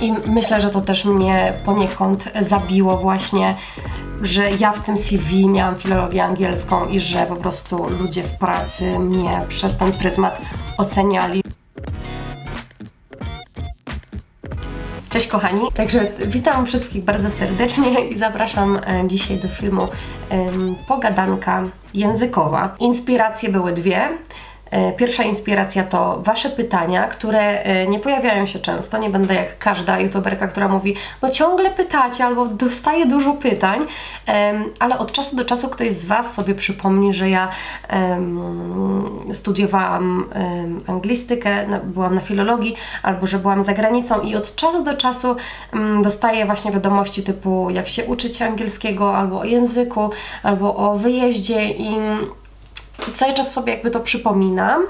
I myślę, że to też mnie poniekąd zabiło właśnie, że ja w tym CV miałam filologię angielską i że po prostu ludzie w pracy mnie przez ten pryzmat oceniali. Cześć kochani, także witam wszystkich bardzo serdecznie i zapraszam e, dzisiaj do filmu Pogadanka językowa. Inspiracje były dwie. E, Pierwsza inspiracja to Wasze pytania, które e, nie pojawiają się często. Nie będę jak każda youtuberka, która mówi, bo ciągle pytacie albo dostaję dużo pytań, ale od czasu do czasu ktoś z Was sobie przypomni, że ja studiowałam anglistykę, byłam na filologii, albo że byłam za granicą i od czasu do czasu em, dostaję właśnie wiadomości typu jak się uczyć angielskiego, albo o języku, albo o wyjeździe i cały czas sobie jakby to przypominam.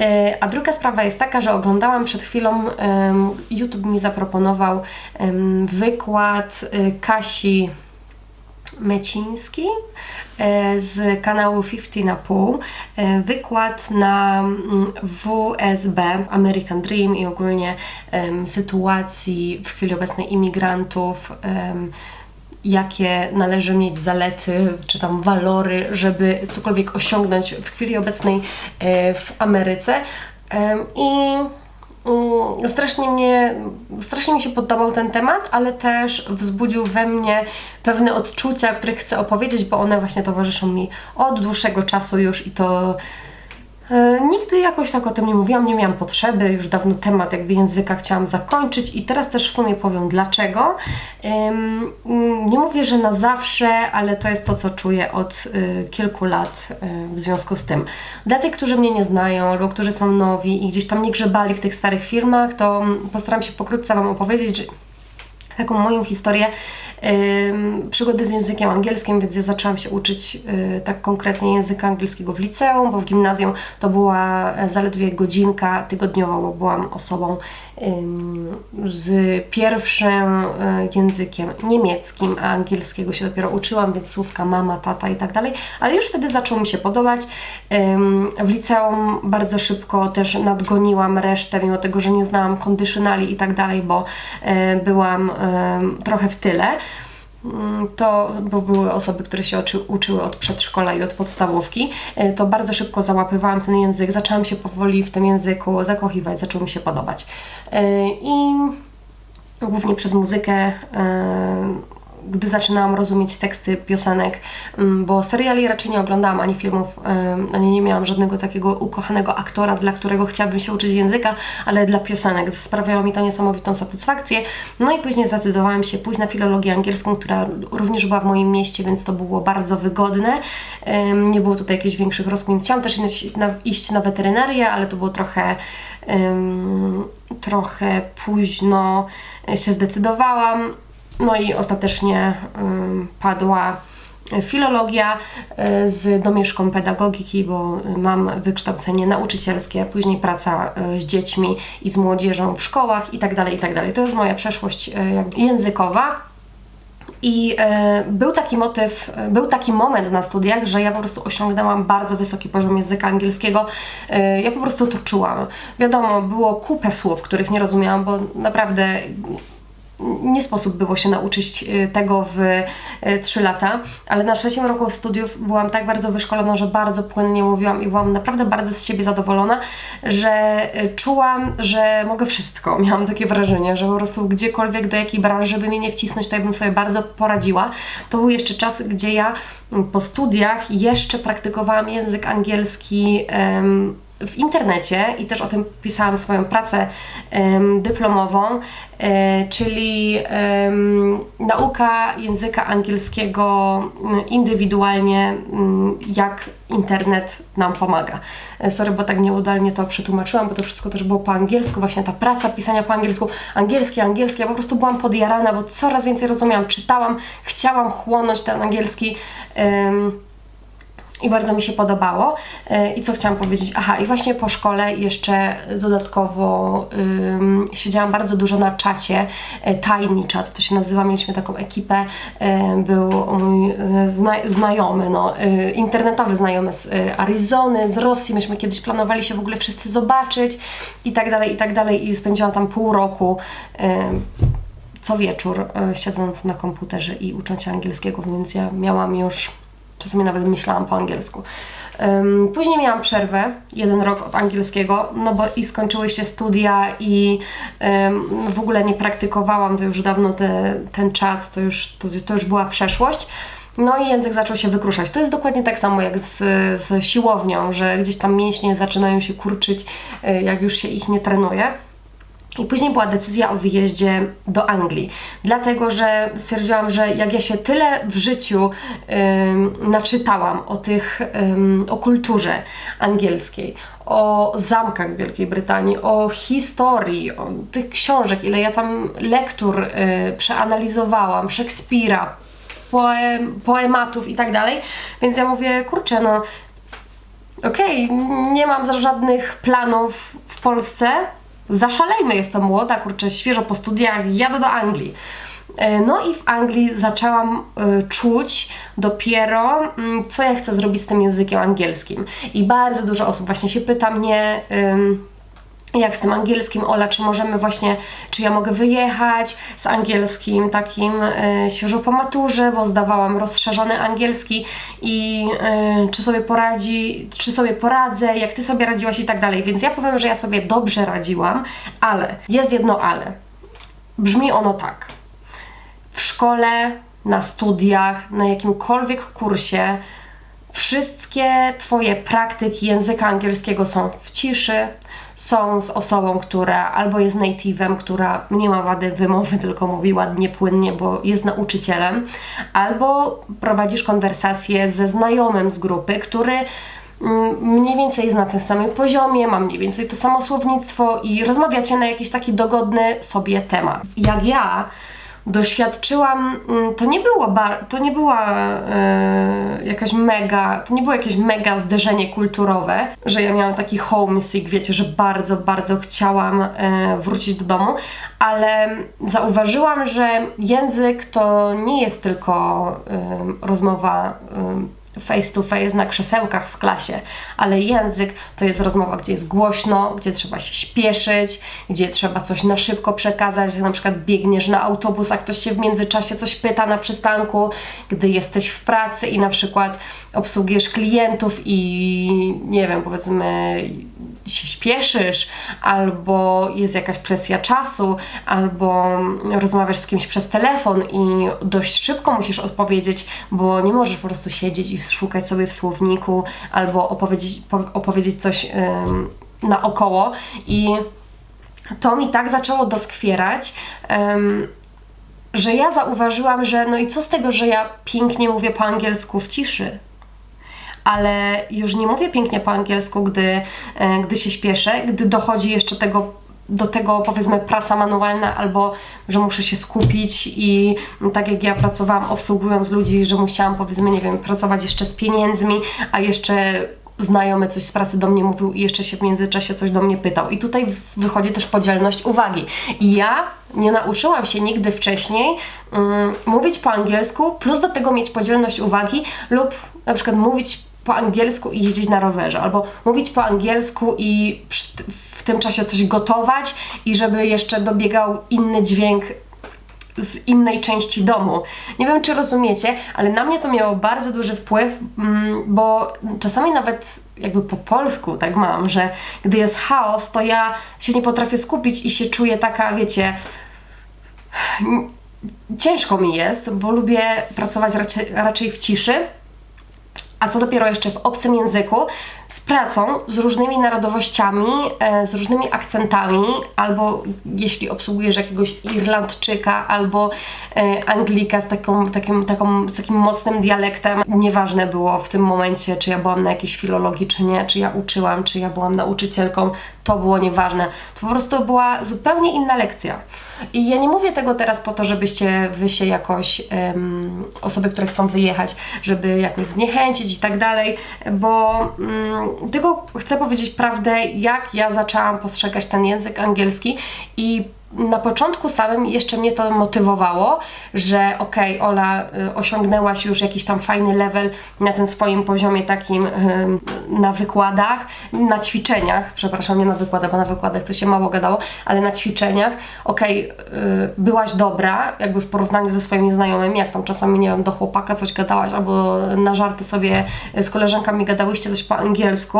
E, A druga sprawa jest taka, że oglądałam przed chwilą, YouTube mi zaproponował wykład e, Kasi Meciński e, z kanału 50 na pół. Wykład na mm, WSB, American Dream i ogólnie sytuacji w chwili obecnej imigrantów, jakie należy mieć zalety czy tam walory, żeby cokolwiek osiągnąć w chwili obecnej e, w Ameryce. I mm, strasznie mnie, strasznie mi się podobał ten temat, ale też wzbudził we mnie pewne odczucia, o których chcę opowiedzieć, bo one właśnie towarzyszą mi od dłuższego czasu już i to Nigdy jakoś tak o tym nie mówiłam, nie miałam potrzeby, już dawno temat jakby języka chciałam zakończyć i teraz też w sumie powiem dlaczego. Nie mówię, że na zawsze, ale to jest to, co czuję od y, kilku lat y, w związku z tym. Dla tych, którzy mnie nie znają albo którzy są nowi i gdzieś tam nie grzebali w tych starych firmach, to postaram się pokrótce Wam opowiedzieć, że taką moją historię przygody z językiem angielskim, więc ja zaczęłam się uczyć y, tak konkretnie języka angielskiego w liceum, bo w gimnazjum to była e, zaledwie godzinka tygodniowo, bo byłam osobą z pierwszym y, językiem niemieckim, a angielskiego się dopiero uczyłam, więc słówka mama, tata i tak dalej, ale już wtedy zaczął mi się podobać. W liceum bardzo szybko też nadgoniłam resztę, mimo tego, że nie znałam kondycjonali i tak dalej, bo e, byłam trochę w tyle. Mm, To, bo były osoby, które się uczy, uczyły od przedszkola i od podstawówki, e, to bardzo szybko załapywałam ten język, zaczęłam się powoli w tym języku zakochiwać, zaczął mi się podobać. E, I głównie przez muzykę, e, gdy zaczynałam rozumieć teksty piosenek, mm, bo seriali raczej nie oglądałam, ani filmów, ani nie miałam żadnego takiego ukochanego aktora, dla którego chciałabym się uczyć języka, ale dla piosenek sprawiało mi to niesamowitą satysfakcję. No i później zdecydowałam się pójść na filologię angielską, która również była w moim mieście, więc to było bardzo wygodne. Nie było tutaj jakichś większych rozkmin. Chciałam też iść na, weterynarię, ale to było trochę trochę późno się zdecydowałam. No i ostatecznie padła filologia e, z domieszką pedagogiki, bo mam wykształcenie nauczycielskie, później praca e, z dziećmi i z młodzieżą w szkołach i tak dalej, i tak. To jest moja przeszłość jakby językowa. I e, był taki motyw, był taki moment na studiach, że ja po prostu osiągnęłam bardzo wysoki poziom języka angielskiego. E, ja po prostu to czułam. Wiadomo, było kupę słów, których nie rozumiałam, bo naprawdę nie sposób było się nauczyć y, tego w y, 3 lata, ale na trzecim roku studiów byłam tak bardzo wyszkolona, że bardzo płynnie mówiłam i byłam naprawdę bardzo z siebie zadowolona, że y, czułam, że mogę wszystko. Miałam takie wrażenie, że po prostu gdziekolwiek, do jakiej branży by mnie nie wcisnąć, to ja bym sobie bardzo poradziła. To był jeszcze czas, gdzie ja mm, po studiach jeszcze praktykowałam język angielski w internecie i też o tym pisałam swoją pracę em, dyplomową, e, czyli em, nauka języka angielskiego mm, indywidualnie, mm, jak internet nam pomaga. E, Sorry, bo tak nieudolnie to przetłumaczyłam, bo to wszystko też było po angielsku, właśnie ta praca pisania po angielsku, angielski, angielski, ja po prostu byłam podjarana, bo coraz więcej rozumiałam, czytałam, chciałam chłonąć ten angielski. em, i bardzo mi się podobało. E, I co chciałam powiedzieć? Aha, i właśnie po szkole jeszcze dodatkowo siedziałam bardzo dużo na czacie, e, Tiny Chat to się nazywa, mieliśmy taką ekipę, e, był mój e, zna, znajomy, no, internetowy znajomy z Arizony, z Rosji, myśmy kiedyś planowali się w ogóle wszyscy zobaczyć i tak dalej, i tak dalej i spędziłam tam pół roku co wieczór e, siedząc na komputerze i ucząc się angielskiego, więc ja miałam już, czasami nawet myślałam po angielsku. Później miałam przerwę, jeden rok od angielskiego, no bo i skończyły się studia i w ogóle nie praktykowałam, to już dawno te, ten czat, to już, to, to już była przeszłość. No i język zaczął się wykruszać. To jest dokładnie tak samo jak z, z siłownią, że gdzieś tam mięśnie zaczynają się kurczyć, y, jak już się ich nie trenuje. I później była decyzja o wyjeździe do Anglii, dlatego że stwierdziłam, że jak ja się tyle w życiu ym, naczytałam o tych, ym, o kulturze angielskiej, o zamkach Wielkiej Brytanii, o historii, o tych książek, ile ja tam lektur y, przeanalizowałam, Szekspira, poem, poematów i tak dalej, więc ja mówię, kurczę, no okej, nie mam żadnych planów w Polsce, zaszalejmy, jestem młoda, kurczę, świeżo po studiach, jadę do Anglii. E, No i w Anglii zaczęłam e, czuć dopiero, mm, co ja chcę zrobić z tym językiem angielskim. I bardzo dużo osób właśnie się pyta mnie, jak z tym angielskim, Ola, czy możemy właśnie, czy ja mogę wyjechać z angielskim takim e, świeżo po maturze, bo zdawałam rozszerzony angielski i e, czy sobie poradzi, czy sobie poradzę, jak ty sobie radziłaś i tak dalej. Więc ja powiem, że ja sobie dobrze radziłam, ale jest jedno ale. Brzmi ono tak. W szkole, na studiach, na jakimkolwiek kursie Wszystkie Twoje praktyki języka angielskiego są w ciszy, są z osobą, która albo jest native'em, która nie ma wady wymowy, tylko mówi ładnie, płynnie, bo jest nauczycielem, albo prowadzisz konwersację ze znajomym z grupy, który mm, mniej więcej jest na tym samym poziomie, ma mniej więcej to samo słownictwo i rozmawiacie na jakiś taki dogodny sobie temat. Jak ja doświadczyłam, mm, to nie było, to nie była e, jakaś mega, to nie było jakieś mega zderzenie kulturowe, że ja miałam taki homesick, wiecie, że bardzo, bardzo chciałam e, wrócić do domu, ale zauważyłam, że język to nie jest tylko em, rozmowa face to face na krzesełkach w klasie, ale język to jest rozmowa, gdzie jest głośno, gdzie trzeba się śpieszyć, gdzie trzeba coś na szybko przekazać, jak na przykład biegniesz na autobus, a ktoś się w międzyczasie coś pyta na przystanku, gdy jesteś w pracy i na przykład obsługujesz klientów i nie wiem, powiedzmy się śpieszysz, albo jest jakaś presja czasu, albo rozmawiasz z kimś przez telefon i dość szybko musisz odpowiedzieć, bo nie możesz po prostu siedzieć i szukać sobie w słowniku, albo opowiedzieć, po- opowiedzieć coś ym, naokoło. I to mi tak zaczęło doskwierać, że ja zauważyłam, że no i co z tego, że ja pięknie mówię po angielsku w ciszy, ale już nie mówię pięknie po angielsku, gdy, e, gdy się śpieszę, gdy dochodzi jeszcze tego, do tego powiedzmy praca manualna albo że muszę się skupić i tak jak ja pracowałam obsługując ludzi, że musiałam powiedzmy, nie wiem, pracować jeszcze z pieniędzmi, a jeszcze znajomy coś z pracy do mnie mówił i jeszcze się w międzyczasie coś do mnie pytał. I tutaj wychodzi też podzielność uwagi. I ja nie nauczyłam się nigdy wcześniej mm, mówić po angielsku, plus do tego mieć podzielność uwagi lub na przykład mówić po angielsku i jeździć na rowerze, albo mówić po angielsku i w tym czasie coś gotować i żeby jeszcze dobiegał inny dźwięk z innej części domu. Nie wiem, czy rozumiecie, ale na mnie to miało bardzo duży wpływ, mm, bo czasami nawet jakby po polsku tak mam, że gdy jest chaos, to ja się nie potrafię skupić i się czuję taka, wiecie, ciężko mi jest, bo lubię pracować raczej, raczej w ciszy. A co dopiero jeszcze w obcym języku, z pracą, z różnymi narodowościami, e, z różnymi akcentami, albo jeśli obsługujesz jakiegoś Irlandczyka, albo e, Anglika z, taką, takim, taką, z takim mocnym dialektem. Nieważne było w tym momencie, czy ja byłam na jakiejś filologii, czy nie, czy ja uczyłam, czy ja byłam nauczycielką, to było nieważne. To po prostu była zupełnie inna lekcja. I ja nie mówię tego teraz po to, żebyście wy się jakoś, em, osoby, które chcą wyjechać, żeby jakoś zniechęcić i tak dalej, bo mm, tylko chcę powiedzieć prawdę, jak ja zaczęłam postrzegać ten język angielski i na początku samym jeszcze mnie to motywowało, że okej, okay, Ola, y, osiągnęłaś już jakiś tam fajny level na tym swoim poziomie takim y, na wykładach, na ćwiczeniach, przepraszam, nie na wykładach, bo na wykładach to się mało gadało, ale na ćwiczeniach, okej, okay, byłaś dobra, jakby w porównaniu ze swoimi znajomymi, jak tam czasami, nie wiem, do chłopaka coś gadałaś, albo na żarty sobie z koleżankami gadałyście coś po angielsku,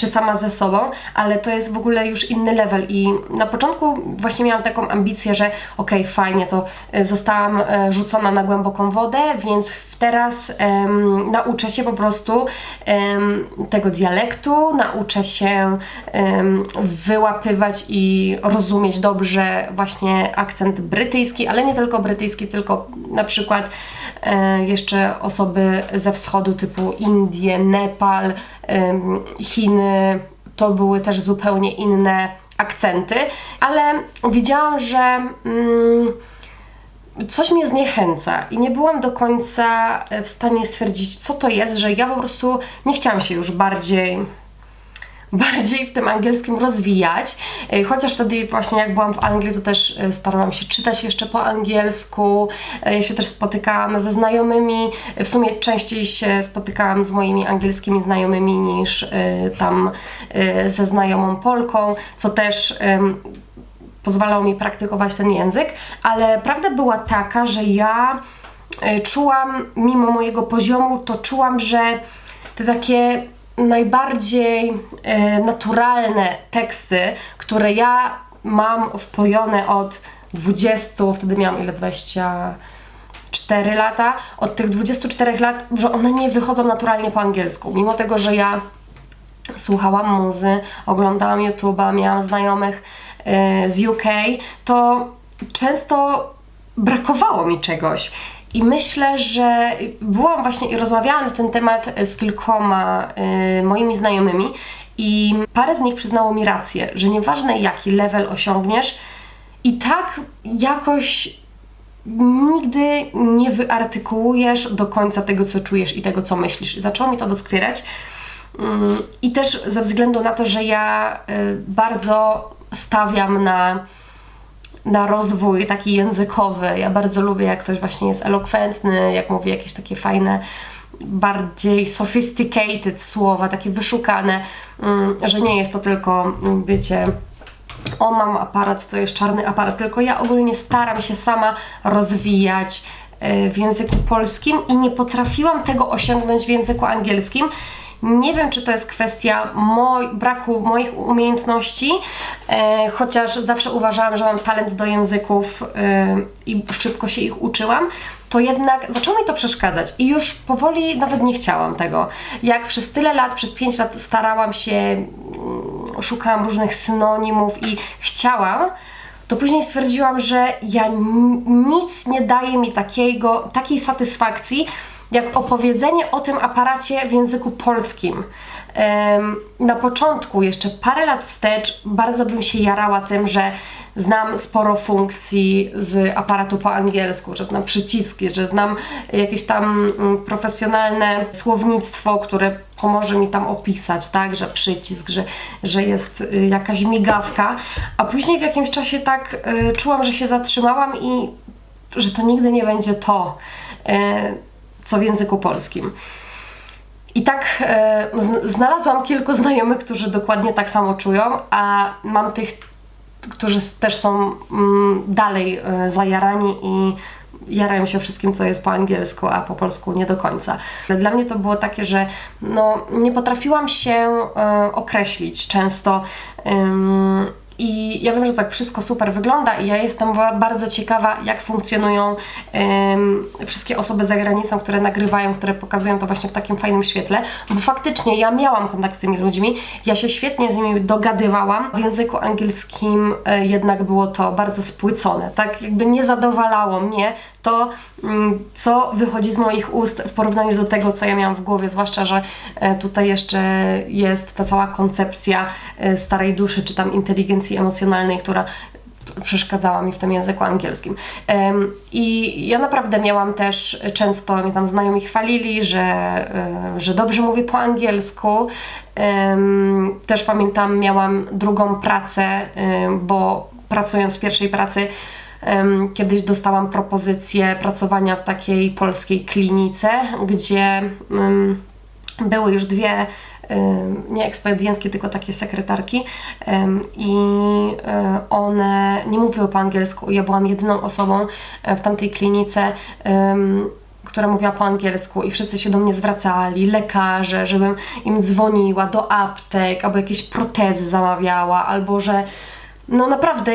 czy sama ze sobą, ale to jest w ogóle już inny level. I na początku właśnie miałam taką ambicję, że okej, okay, fajnie, to e, zostałam e, rzucona na głęboką wodę, więc teraz um, nauczę się po prostu um, tego dialektu, nauczę się um, wyłapywać i rozumieć dobrze właśnie akcent brytyjski, ale nie tylko brytyjski, tylko na przykład e, jeszcze osoby ze wschodu typu Indie, Nepal, Chiny, to były też zupełnie inne akcenty, ale widziałam, że mm, coś mnie zniechęca i nie byłam do końca w stanie stwierdzić, co to jest, że ja po prostu nie chciałam się już bardziej bardziej w tym angielskim rozwijać. E, chociaż wtedy właśnie jak byłam w Anglii, to też e, starałam się czytać jeszcze po angielsku. E, ja się też spotykałam ze znajomymi. W sumie częściej się spotykałam z moimi angielskimi znajomymi niż tam ze znajomą Polką, co też pozwalało mi praktykować ten język, ale prawda była taka, że ja czułam, mimo mojego poziomu, to czułam, że te takie najbardziej e, naturalne teksty, które ja mam wpojone od 20, wtedy miałam ile? 24 lata. Od tych 24 lat, że one nie wychodzą naturalnie po angielsku. Mimo tego, że ja słuchałam muzy, oglądałam YouTube'a, miałam znajomych e, z UK, to często brakowało mi czegoś. I myślę, że byłam właśnie i rozmawiałam na ten temat z kilkoma y, moimi znajomymi i parę z nich przyznało mi rację, że nieważne jaki level osiągniesz, i tak jakoś nigdy nie wyartykułujesz do końca tego, co czujesz i tego, co myślisz. Zaczęło mi to doskwierać. Mm, I też ze względu na to, że ja y, bardzo stawiam na na rozwój taki językowy. Ja bardzo lubię, jak ktoś właśnie jest elokwentny, jak mówi jakieś takie fajne, bardziej sophisticated słowa, takie wyszukane, mm, że nie jest to tylko, mm, wiecie, o mam aparat, to jest czarny aparat, tylko ja ogólnie staram się sama rozwijać e, w języku polskim i nie potrafiłam tego osiągnąć w języku angielskim. Nie wiem, czy to jest kwestia braku moich umiejętności, e, chociaż zawsze uważałam, że mam talent do języków e, i szybko się ich uczyłam, to jednak zaczęło mi to przeszkadzać i już powoli nawet nie chciałam tego. Jak przez tyle lat, przez 5 lat starałam się, mm, szukałam różnych synonimów i chciałam, to później stwierdziłam, że ja nic nie daje mi takiego, takiej satysfakcji, jak opowiedzenie o tym aparacie w języku polskim. Na początku, jeszcze parę lat wstecz, bardzo bym się jarała tym, że znam sporo funkcji z aparatu po angielsku, że znam przyciski, że znam jakieś tam mm, profesjonalne słownictwo, które pomoże mi tam opisać, tak, że przycisk, że, że jest y, jakaś migawka, a później w jakimś czasie tak y, czułam, że się zatrzymałam i że to nigdy nie będzie to. Co w języku polskim. I tak e, znalazłam kilku znajomych, którzy dokładnie tak samo czują, a mam tych, którzy też są mm, dalej e, zajarani i jarają się wszystkim, co jest po angielsku, a po polsku nie do końca. Dla mnie to było takie, że no, nie potrafiłam się e, określić często. I ja wiem, że tak wszystko super wygląda i ja jestem bardzo ciekawa, jak funkcjonują wszystkie osoby za granicą, które nagrywają, które pokazują to właśnie w takim fajnym świetle, bo faktycznie ja miałam kontakt z tymi ludźmi, ja się świetnie z nimi dogadywałam. W języku angielskim e, jednak było to bardzo spłycone, tak jakby nie zadowalało mnie to, mm, co wychodzi z moich ust w porównaniu do tego, co ja miałam w głowie, zwłaszcza, że e, tutaj jeszcze jest ta cała koncepcja e, starej duszy, czy tam inteligencji emocjonalnej, która przeszkadzała mi w tym języku angielskim. I ja naprawdę miałam też, często mnie tam znajomi chwalili, że, e, że dobrze mówię po angielsku. Też pamiętam, miałam drugą pracę, bo pracując w pierwszej pracy, kiedyś dostałam propozycję pracowania w takiej polskiej klinice, gdzie były już dwie nie ekspedientki, tylko takie sekretarki i y, one nie mówiły po angielsku. Ja byłam jedyną osobą e, w tamtej klinice, która mówiła po angielsku i wszyscy się do mnie zwracali, lekarze, żebym im dzwoniła do aptek, albo jakieś protezy zamawiała, albo że no naprawdę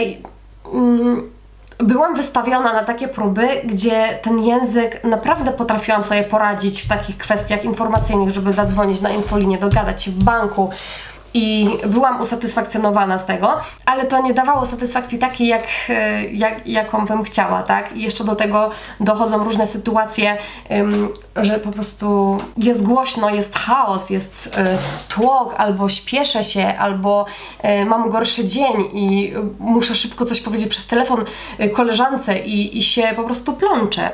mm, byłam wystawiona na takie próby, gdzie ten język naprawdę potrafiłam sobie poradzić w takich kwestiach informacyjnych, żeby zadzwonić na infolinię, dogadać się w banku. I byłam usatysfakcjonowana z tego, ale to nie dawało satysfakcji takiej, jak, e, jak, jaką bym chciała, tak? I jeszcze do tego dochodzą różne sytuacje, że po prostu jest głośno, jest chaos, jest y, tłok, albo śpieszę się, albo y, mam gorszy dzień i muszę szybko coś powiedzieć przez telefon koleżance i, i się po prostu plączę.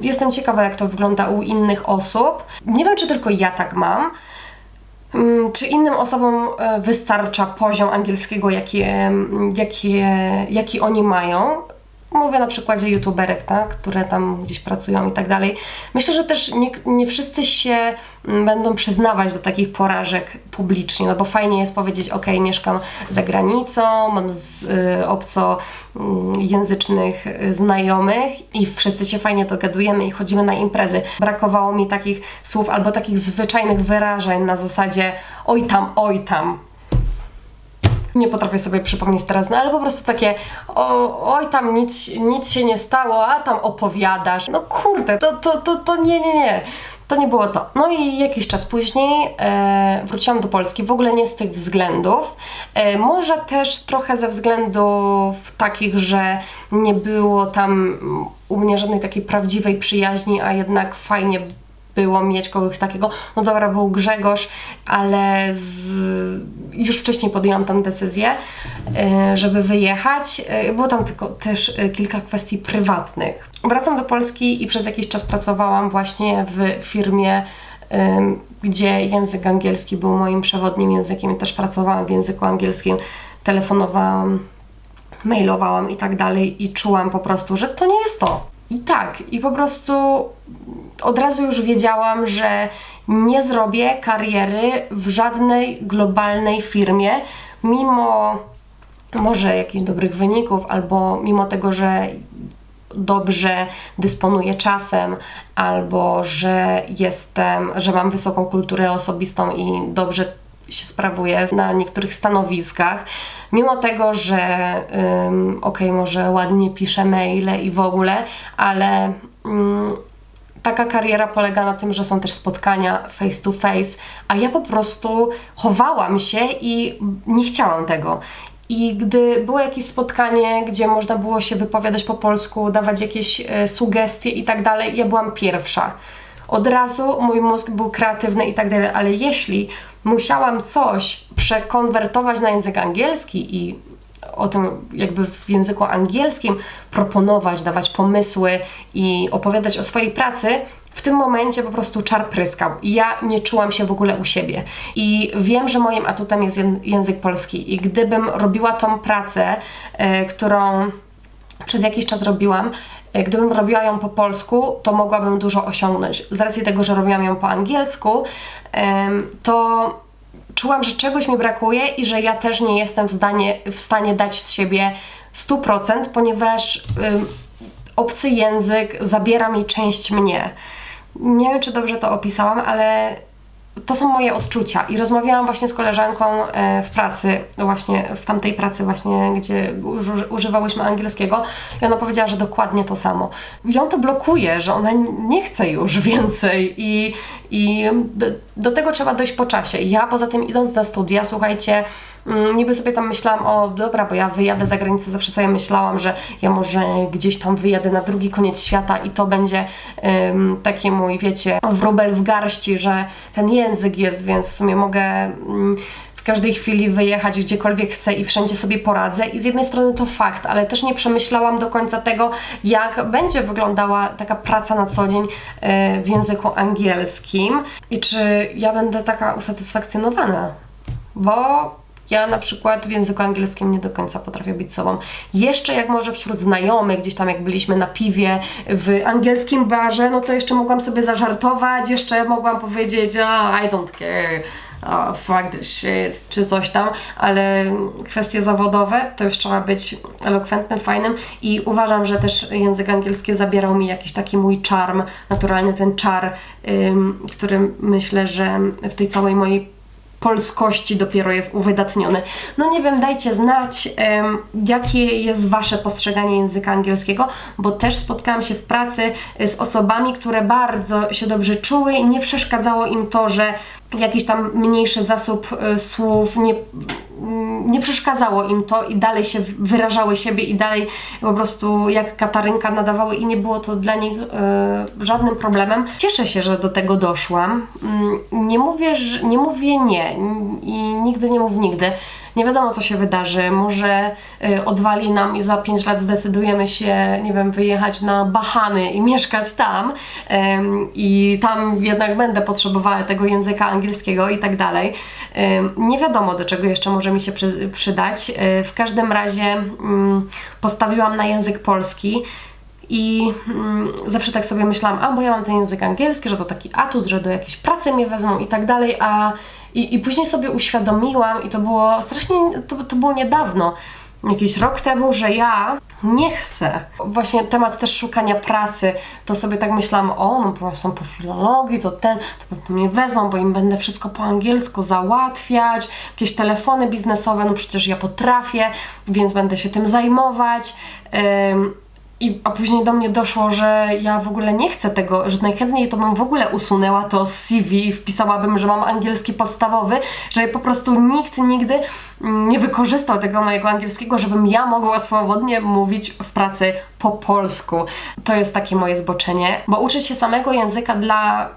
Jestem ciekawa, jak to wygląda u innych osób. Nie wiem, czy tylko ja tak mam. Ym, Czy innym osobom e, wystarcza poziom angielskiego, jaki, em, jaki, jaki oni mają? Mówię na przykładzie youtuberek, tak, które tam gdzieś pracują i tak dalej. Myślę, że też nie, nie wszyscy się mm, będą przyznawać do takich porażek publicznie, no bo fajnie jest powiedzieć, ok, mieszkam za granicą, mam z, y, obcojęzycznych y, znajomych i wszyscy się fajnie dogadujemy i chodzimy na imprezy. Brakowało mi takich słów albo takich zwyczajnych wyrażeń na zasadzie oj tam, oj tam, nie potrafię sobie przypomnieć teraz, no ale po prostu takie o, oj tam nic, nic się nie stało, a tam opowiadasz. No kurde, to, to, to, to nie, nie, nie. To nie było to. No i jakiś czas później e, wróciłam do Polski, w ogóle nie z tych względów. E, może też trochę ze względów takich, że nie było tam u mnie żadnej takiej prawdziwej przyjaźni, a jednak fajnie było mieć kogoś takiego. No dobra, był Grzegorz, ale z, już wcześniej podjęłam tam decyzję, e, żeby wyjechać. E, Było tam tylko też e, kilka kwestii prywatnych. Wracam do Polski i przez jakiś czas pracowałam właśnie w firmie, gdzie język angielski był moim przewodnim językiem też pracowałam w języku angielskim. Telefonowałam mailowałam i tak dalej i czułam po prostu, że to nie jest to. I tak, i po prostu od razu już wiedziałam, że nie zrobię kariery w żadnej globalnej firmie, mimo może jakichś dobrych wyników, albo mimo tego, że dobrze dysponuję czasem, albo że jestem, że mam wysoką kulturę osobistą i dobrze się sprawuję na niektórych stanowiskach, mimo tego, że ym, okej, może ładnie piszę maile i w ogóle, ale ym, taka kariera polega na tym, że są też spotkania face to face, a ja po prostu chowałam się i nie chciałam tego. I gdy było jakieś spotkanie, gdzie można było się wypowiadać po polsku, dawać jakieś e, sugestie i tak dalej, ja byłam pierwsza. Od razu mój mózg był kreatywny i tak dalej, ale jeśli musiałam coś przekonwertować na język angielski i o tym jakby w języku angielskim proponować, dawać pomysły i opowiadać o swojej pracy, w tym momencie po prostu czar pryskał ja nie czułam się w ogóle u siebie. I wiem, że moim atutem jest ję- język polski i gdybym robiła tą pracę, e, którą przez jakiś czas robiłam, gdybym robiła ją po polsku, to mogłabym dużo osiągnąć. Z racji tego, że robiłam ją po angielsku, to czułam, że czegoś mi brakuje i że ja też nie jestem w, zdanie, w stanie dać z siebie 100%, ponieważ obcy język zabiera mi część mnie. Nie wiem, czy dobrze to opisałam, ale to są moje odczucia. I rozmawiałam właśnie z koleżanką e, w pracy, właśnie w tamtej pracy właśnie, gdzie uży- używałyśmy angielskiego i ona powiedziała, że dokładnie to samo. Ją to blokuje, że ona nie chce już więcej i, i do, do tego trzeba dojść po czasie. Ja poza tym idąc na studia, słuchajcie, Niby sobie tam myślałam, o dobra, bo ja wyjadę za granicę, zawsze sobie myślałam, że ja może gdzieś tam wyjadę na drugi koniec świata i to będzie ym, taki mój, wiecie, wróbel w garści, że ten język jest, więc w sumie mogę ym, w każdej chwili wyjechać gdziekolwiek chcę i wszędzie sobie poradzę. I z jednej strony to fakt, ale też nie przemyślałam do końca tego, jak będzie wyglądała taka praca na co dzień e, w języku angielskim i czy ja będę taka usatysfakcjonowana. Bo ja na przykład w języku angielskim nie do końca potrafię być sobą. Jeszcze jak może wśród znajomych, gdzieś tam jak byliśmy na piwie w angielskim barze, no to jeszcze mogłam sobie zażartować, jeszcze mogłam powiedzieć oh, I don't care, oh, fuck this shit, czy coś tam, ale kwestie zawodowe to już trzeba być elokwentnym, fajnym i uważam, że też język angielski zabierał mi jakiś taki mój charm, naturalny ten czar, ym, który myślę, że w tej całej mojej polskości dopiero jest uwydatniony. No nie wiem, dajcie znać, um, jakie jest Wasze postrzeganie języka angielskiego, bo też spotkałam się w pracy z osobami, które bardzo się dobrze czuły i nie przeszkadzało im to, że jakiś tam mniejszy zasób y, słów nie, mm, nie przeszkadzało im to i dalej się wyrażały siebie i dalej po prostu jak Katarynka nadawały i nie było to dla nich y, żadnym problemem. Cieszę się, że do tego doszłam. Y, nie mówię, że, nie mówię nie i nigdy nie mów nigdy. Nie wiadomo, co się wydarzy. Może y, odwali nam i za 5 lat zdecydujemy się, nie wiem, wyjechać na Bahamy i mieszkać tam. I tam jednak będę potrzebowała tego języka angielskiego i tak dalej. Nie wiadomo, do czego jeszcze może mi się przy, przydać. Y, w każdym razie ym, postawiłam na język polski. I mm, zawsze tak sobie myślałam, a bo ja mam ten język angielski, że to taki atut, że do jakiejś pracy mnie wezmą i tak dalej, a i, i później sobie uświadomiłam, i to było strasznie, to, to było niedawno, jakiś rok temu, że ja nie chcę. Właśnie temat też szukania pracy, to sobie tak myślałam, o, no bo są po filologii, to ten, to pewnie mnie wezmą, bo im będę wszystko po angielsku załatwiać, jakieś telefony biznesowe, no przecież ja potrafię, więc będę się tym zajmować. I, a później do mnie doszło, że ja w ogóle nie chcę tego, że najchętniej to bym w ogóle usunęła to z CV i wpisałabym, że mam angielski podstawowy, że po prostu nikt nigdy mm, nie wykorzystał tego mojego angielskiego, żebym ja mogła swobodnie mówić w pracy po polsku. To jest takie moje zboczenie, bo uczyć się samego języka dla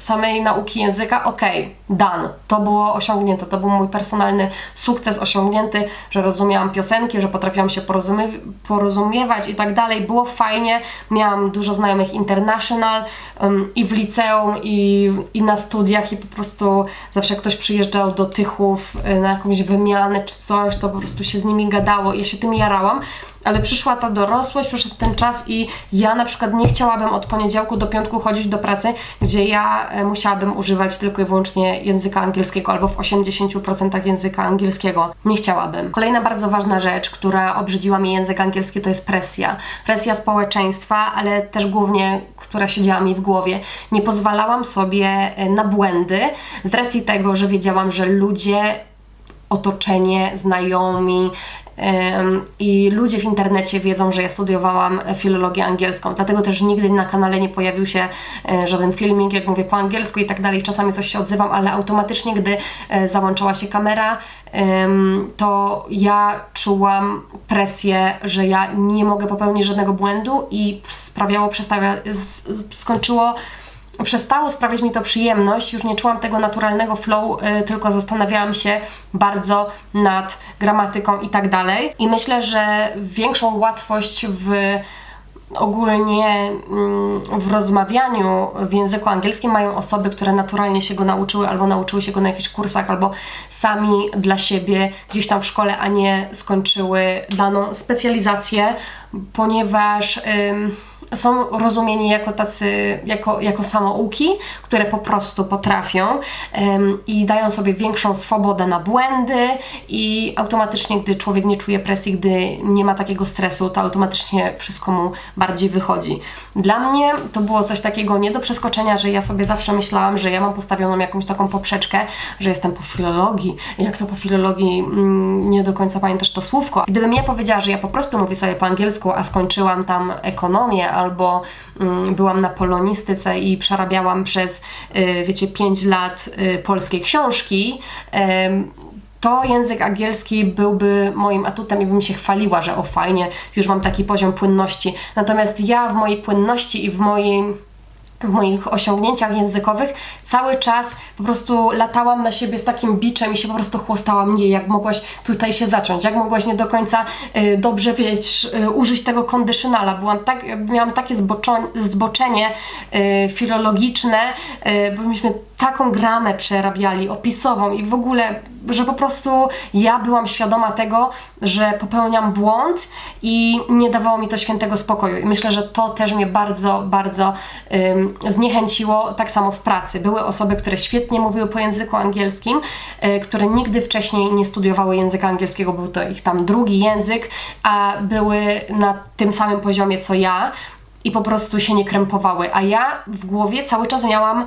samej nauki języka, okay, done. To było osiągnięte, to był mój personalny sukces osiągnięty, że rozumiałam piosenki, że potrafiłam się porozumie porozumiewać i tak dalej. Było fajnie, miałam dużo znajomych international um, i w liceum, i, i na studiach i po prostu zawsze ktoś przyjeżdżał do Tychów y, na jakąś wymianę czy coś, to po prostu się z nimi gadało i ja się tym jarałam ale przyszła ta dorosłość, przyszedł ten czas i ja na przykład nie chciałabym od poniedziałku do piątku chodzić do pracy, gdzie ja e, musiałabym używać tylko i wyłącznie języka angielskiego albo w 80% języka angielskiego. Nie chciałabym. Kolejna bardzo ważna rzecz, która obrzydziła mi język angielski, to jest presja. Presja społeczeństwa, ale też głównie, która siedziała mi w głowie. Nie pozwalałam sobie e, na błędy z racji tego, że wiedziałam, że ludzie otoczenie, znajomi, i ludzie w internecie wiedzą, że ja studiowałam filologię angielską, dlatego też nigdy na kanale nie pojawił się e, żaden filmik, jak mówię po angielsku i tak dalej. Czasami coś się odzywam, ale automatycznie, gdy e, załączała się kamera, to ja czułam presję, że ja nie mogę popełnić żadnego błędu i sprawiało, przestawia, skończyło przestało sprawiać mi to przyjemność, już nie czułam tego naturalnego flow, yy, tylko zastanawiałam się bardzo nad gramatyką i tak dalej. I myślę, że większą łatwość w ogólnie mm, w rozmawianiu w języku angielskim mają osoby, które naturalnie się go nauczyły, albo nauczyły się go na jakichś kursach, albo sami dla siebie gdzieś tam w szkole, a nie skończyły daną specjalizację, ponieważ są rozumieni jako tacy, jako, jako samouki, które po prostu potrafią um, i dają sobie większą swobodę na błędy i automatycznie, gdy człowiek nie czuje presji, gdy nie ma takiego stresu, to automatycznie wszystko mu bardziej wychodzi. Dla mnie to było coś takiego nie do przeskoczenia, że ja sobie zawsze myślałam, że ja mam postawioną jakąś taką poprzeczkę, że jestem po filologii. Jak to po filologii, mm, nie do końca pamiętasz to słówko. Gdybym ja powiedziała, że ja po prostu mówię sobie po angielsku, a skończyłam tam ekonomię albo mm, byłam na polonistyce i przerabiałam przez, y, wiecie, 5 lat y, polskie książki, to język angielski byłby moim atutem i bym się chwaliła, że o fajnie, już mam taki poziom płynności. Natomiast ja w mojej płynności i w mojej moich osiągnięciach językowych cały czas po prostu latałam na siebie z takim biczem i się po prostu chłostałam. Nie, jak mogłaś tutaj się zacząć, jak mogłaś nie do końca y, dobrze wiesz, y, użyć tego kondyszynala. Byłam tak, miałam takie zboczo- zboczenie y, filologiczne, y, bo myśmy taką gramę przerabiali, opisową i w ogóle, że po prostu ja byłam świadoma tego, że popełniam błąd i nie dawało mi to świętego spokoju. I myślę, że to też mnie bardzo, bardzo zniechęciło, tak samo w pracy. Były osoby, które świetnie mówiły po języku angielskim, y, które nigdy wcześniej nie studiowały języka angielskiego, był to ich tam drugi język, a były na tym samym poziomie co ja i po prostu się nie krępowały. A ja w głowie cały czas miałam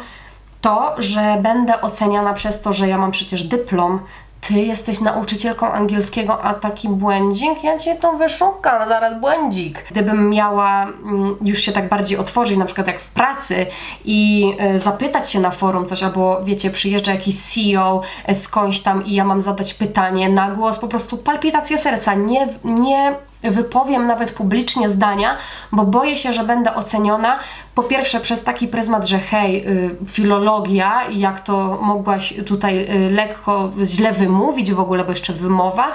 to, że będę oceniana przez to, że ja mam przecież dyplom. Ty jesteś nauczycielką angielskiego, a taki błędzik, ja cię to wyszukam, zaraz błędzik. Gdybym miała mm, już się tak bardziej otworzyć, na przykład jak w pracy i y, zapytać się na forum coś, albo wiecie, przyjeżdża jakiś CEO y, skądś tam i ja mam zadać pytanie na głos, po prostu palpitacja serca, nie, nie wypowiem nawet publicznie zdania, bo boję się, że będę oceniona po pierwsze przez taki pryzmat, że hej, y, filologia, jak to mogłaś tutaj y, lekko źle wymówić w ogóle, bo jeszcze wymowa,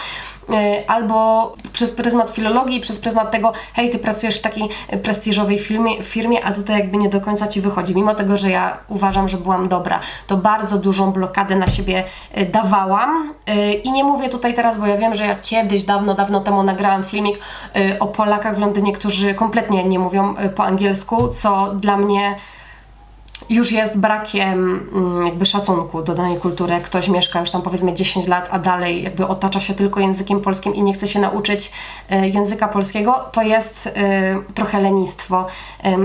albo przez pryzmat filologii, przez pryzmat tego, hej, ty pracujesz w takiej y, prestiżowej firmie, firmie, a tutaj jakby nie do końca ci wychodzi. Mimo tego, że ja uważam, że byłam dobra, to bardzo dużą blokadę na siebie y, dawałam. Y, I nie mówię tutaj teraz, bo ja wiem, że ja kiedyś, dawno, dawno temu nagrałam filmik y, o Polakach w Londynie, którzy kompletnie nie mówią y, po angielsku, co dla mnie już jest brakiem mm, jakby szacunku do danej kultury. Ktoś mieszka już tam powiedzmy 10 lat, a dalej jakby otacza się tylko językiem polskim i nie chce się nauczyć e, języka polskiego, to jest e, trochę lenistwo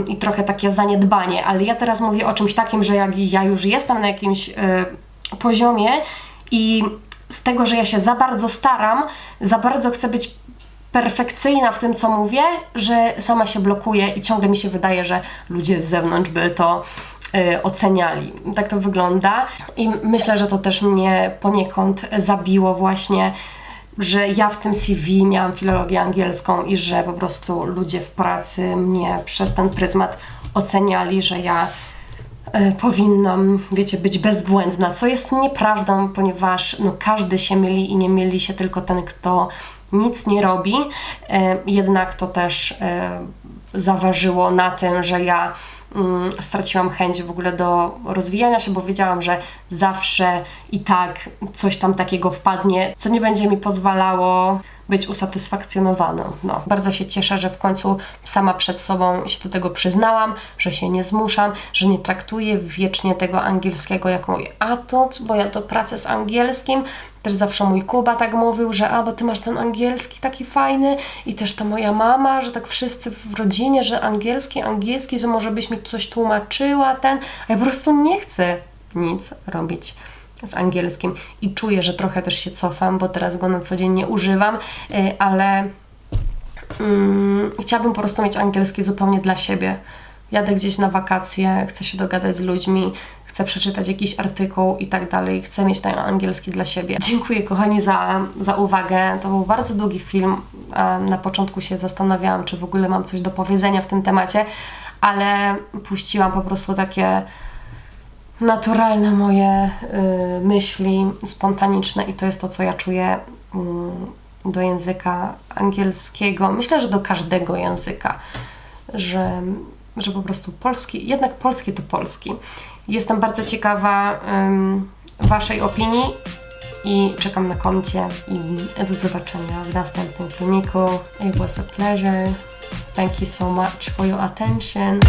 i trochę takie zaniedbanie. Ale ja teraz mówię o czymś takim, że jak ja już jestem na jakimś e, poziomie i z tego, że ja się za bardzo staram, za bardzo chcę być perfekcyjna w tym, co mówię, że sama się blokuję i ciągle mi się wydaje, że ludzie z zewnątrz by to oceniali. Tak to wygląda i myślę, że to też mnie poniekąd zabiło właśnie że ja w tym CV miałam filologię angielską i że po prostu ludzie w pracy mnie przez ten pryzmat oceniali, że ja e, powinnam, wiecie, być bezbłędna, co jest nieprawdą, ponieważ no, każdy się myli i nie myli się tylko ten, kto nic nie robi. E, jednak to też e, zaważyło na tym, że ja straciłam chęć w ogóle do rozwijania się, bo wiedziałam, że zawsze i tak coś tam takiego wpadnie, co nie będzie mi pozwalało być usatysfakcjonowaną. No, bardzo się cieszę, że w końcu sama przed sobą się do tego przyznałam, że się nie zmuszam, że nie traktuję wiecznie tego angielskiego jako atut, bo ja do pracy z angielskim, też zawsze mój Kuba tak mówił, że a, bo ty masz ten angielski taki fajny i też ta moja mama, że tak wszyscy w rodzinie, że angielski, angielski, że może byś mi coś tłumaczyła, ten, a ja po prostu nie chcę nic robić z angielskim i czuję, że trochę też się cofam, bo teraz go na co dzień nie używam, y, ale mm, chciałabym po prostu mieć angielski zupełnie dla siebie. Jadę gdzieś na wakacje, chcę się dogadać z ludźmi, chcę przeczytać jakiś artykuł i tak dalej. Chcę mieć ten angielski dla siebie. Dziękuję kochani za, za uwagę. To był bardzo długi film. a Na początku się zastanawiałam, czy w ogóle mam coś do powiedzenia w tym temacie, ale puściłam po prostu takie naturalne moje y, myśli, spontaniczne i to jest to, co ja czuję y, do języka angielskiego. Myślę, że do każdego języka, że, że po prostu polski, jednak polski to polski. Jestem bardzo ciekawa ym, Waszej opinii i czekam na koncie i do zobaczenia w następnym filmiku. It was a pleasure. Thank you so much for your attention.